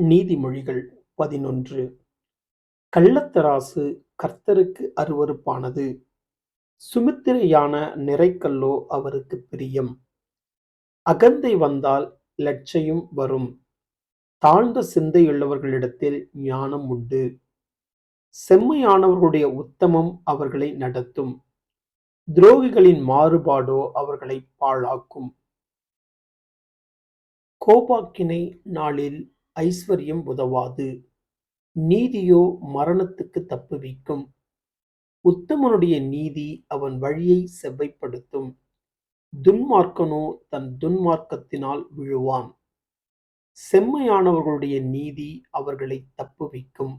நீதிமொழிகள் பதினொன்று. கள்ளத்தராசு கர்த்தருக்கு அருவருப்பானது. சுமித்திரையான நிறைக்கல்லோ அவருக்கு பிரியம். அகந்தை வந்தால் லட்சையும் வரும். தாழ்ந்த சிந்தையுள்ளவர்களிடத்தில் ஞானம் உண்டு. செம்மையானவர்களுடைய உத்தமம் அவர்களை நடத்தும். துரோகிகளின் மாறுபாடோ அவர்களை பாழாக்கும். கோபாக்கினை நாளில் ஐஸ்வர்யம் உதவாது. நீதியோ மரணத்துக்கு தப்புவிக்கும். உத்தமனுடைய நீதி அவன் வழியை செவ்வைப்படுத்தும். துன்மார்க்கனோ தன் துன்மார்க்கத்தினால் விழுவான். செம்மையானவர்களுடைய நீதி அவர்களை தப்புவிக்கும்.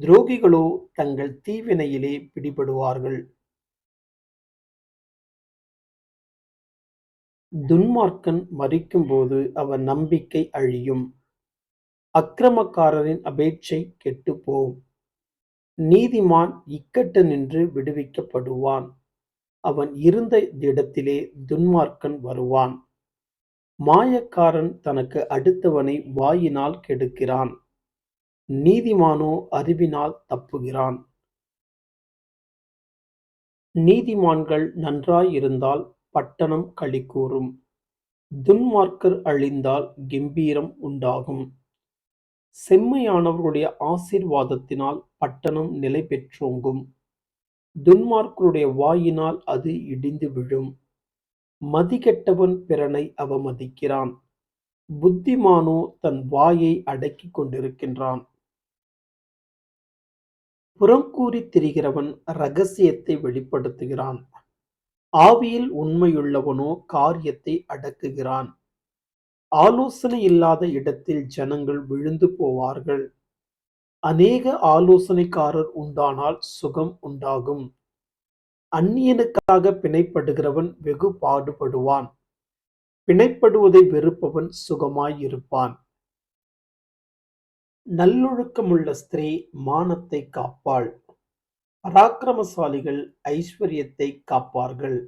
துரோகிகளோ தங்கள் தீவினையிலே பிடிபடுவார்கள். துன்மார்க்கன் மறிக்கும்போது அவன் நம்பிக்கை அழியும். அக்கிரமக்காரரின் அபேட்சை கெட்டுப்போம். நீதிமான் இக்கட்டு நின்று விடுவிக்கப்படுவான். அவன் இருந்த இடத்திலே துன்மார்க்கன் வருவான். மாயக்காரன் தனக்கு அடுத்தவனை வாயினால் கெடுக்கிறான். நீதிமானோ அறிவினால் தப்புகிறான். நீதிமான்கள் நன்றாயிருந்தால் பட்டணம் களிகூரும். துன்மார்க்கர் அழிந்தால் கெம்பீரம் உண்டாகும். செம்மையானவர்களுடைய ஆசீர்வாதத்தினால் பட்டணம் நிலை பெற்றோங்கும். துன்மார்க்கருடைய வாயினால் அது இடிந்து விழும். மதிகெட்டவன் பிறனை அவமதிக்கிறான். புத்திமானோ தன் வாயை அடக்கிக் கொண்டிருக்கின்றான். புறங்கூறி திரிகிறவன் ரகசியத்தை வெளிப்படுத்துகிறான். ஆவியில் உண்மையுள்ளவனோ காரியத்தை அடக்குகிறான். ஆலோசனை இல்லாத இடத்தில் ஜனங்கள் விழுந்து போவார்கள். அநேக ஆலோசனைக்காரர் உண்டானால் சுகம் உண்டாகும். அந்நியனுக்காக பிணைப்படுகிறவன் வெகு பாடுபடுவான். பிணைப்படுவதை வெறுப்பவன் சுகமாயிருப்பான் நல்லொழுக்கமுள்ள ஸ்திரீ மானத்தை காப்பாள். பராக்கிரமசாலிகள் ஐஸ்வர்யத்தை காப்பார்கள்.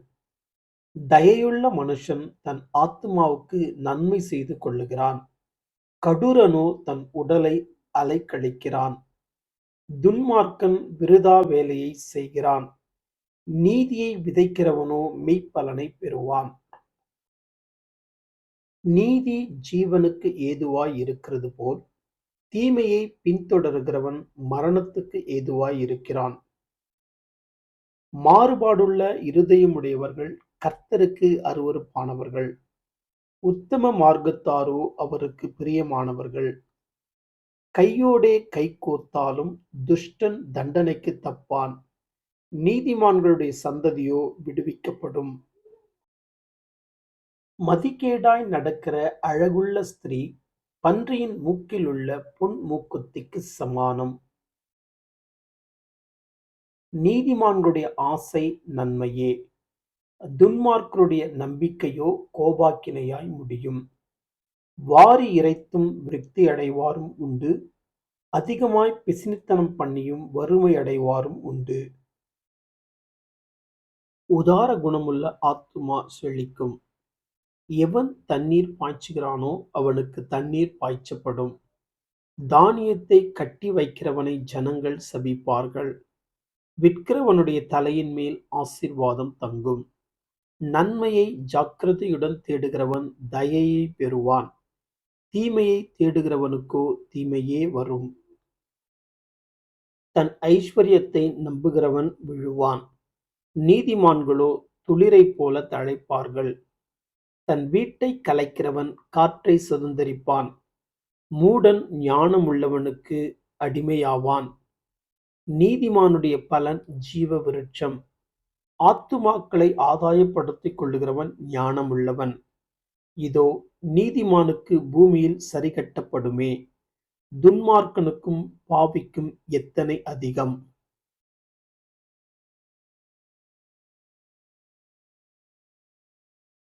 தயையுள்ள மனுஷன் தன் ஆத்மாவுக்கு நன்மை செய்து கொள்ளுகிறான். கடூரனோ தன் உடலை அலைக்கழிக்கிறான். துன்மார்க்கன் விருதா வேலையை செய்கிறான். நீதியை விதைக்கிறவனோ மெய்ப்பலனை பெறுவான். நீதி ஜீவனுக்கு ஏதுவாய் இருக்கிறது போல் தீமையை பின்தொடர்கிறவன் மரணத்துக்கு ஏதுவாய் இருக்கிறான். மாறுபாடுள்ள இருதயமுடையவர்கள் கர்த்தருக்கு அருவருப்பானவர்கள். உத்தம மார்க்கத்தாரோ அவருக்கு பிரியமானவர்கள். கையோடே கை கோத்தாலும் துஷ்டன் தண்டனைக்கு தப்பான். நீதிமான்களுடைய சந்ததியோ விடுவிக்கப்படும். மதிக்கேடாய் நடக்கிற அழகுள்ள ஸ்திரீ பன்றியின் மூக்கில் உள்ள பொன் மூக்குத்திக்கு சமானம். நீதிமான்களுடைய ஆசை நன்மையே. துன்மார்க்கருடைய நம்பிக்கையோ கோபாக்கினையாய் முடியும். வாரி இறைத்தும் விருத்தி அடைவாரும் உண்டு. அதிகமாய் பிசினித்தனம் பண்ணியும் வறுமை அடைவாரும் உண்டு. உதார குணமுள்ள ஆத்துமா செழிக்கும். எவன் தண்ணீர் பாய்ச்சுகிறானோ அவனுக்கு தண்ணீர் பாய்ச்சப்படும். தானியத்தை கட்டி வைக்கிறவனை ஜனங்கள் சபிப்பார்கள். விற்கிறவனுடைய தலையின் மேல் ஆசிர்வாதம் தங்கும். நன்மையை ஜாக்கிரதையுடன் தேடுகிறவன் தயையை பெறுவான். தீமையை தேடுகிறவனுக்கோ தீமையே வரும். தன் ஐஸ்வர்யத்தை நம்புகிறவன் விழுவான். நீதிமான்களோ துளிரை போல தழைப்பார்கள். தன் வீட்டை கலைக்கிறவன் காற்றை சுதந்திரிப்பான். மூடன் ஞானமுள்ளவனுக்கு அடிமையாவான். நீதிமானுடைய பலன் ஜீவ விருட்சம். ஆத்துமாக்களை ஆதாயப்படுத்திக் கொள்ளுகிறவன் ஞானமுள்ளவன். இதோ நீதிமானுக்கு பூமியில் சரிகட்டப்படுமே. துன்மார்க்கனுக்கும் பாவிக்கும் எத்தனை அதிகம்?